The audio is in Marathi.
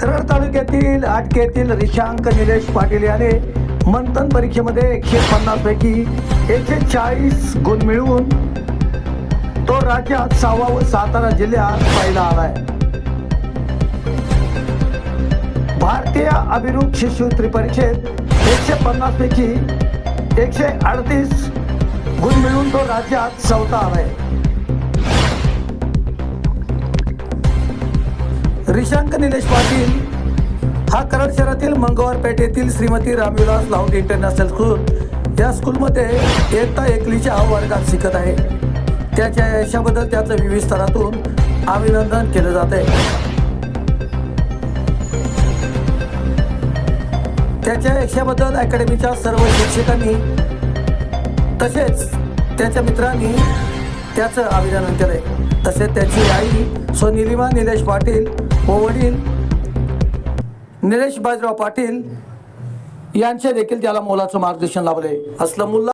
कराड तालुक्यातील आटकेतील रिशांक निलेश पाटील याने मंथन परीक्षेमध्ये एकशे पन्नास पैकी एकशे चाळीस गुण मिळवून तो राज्यात सहावा व सातारा जिल्ह्यात पहिला आलाय. भारतीय अभिरूप शिष्यवृत्ती परीक्षेत एकशे पन्नास पैकी एकशे अडतीस गुण मिळवून तो राज्यात चौथा आलाय. श्रीशांक निलेश पाटील हा कराड शहरातील मंगळवार पेठेतील Shrimati Ramvilas loud international school या स्कूलमध्ये एकता एकलीच्या वर्गात शिकत आहे. त्याच्या यशाबद्दल त्याचं विविध स्तरातून अभिनंदन केलं जात आहे. त्याच्या यशाबद्दल अकॅडमीच्या सर्व शिक्षकांनी तसेच त्याच्या मित्रांनी त्याचं अभिनंदन केलंय. तसेच त्याची आई स्वनिलिमा निलेश पाटील व वडील निलेश बाजीराव पाटील यांचे देखील त्याला मोलाचं मार्गदर्शन लाभले. असलं मुल्ला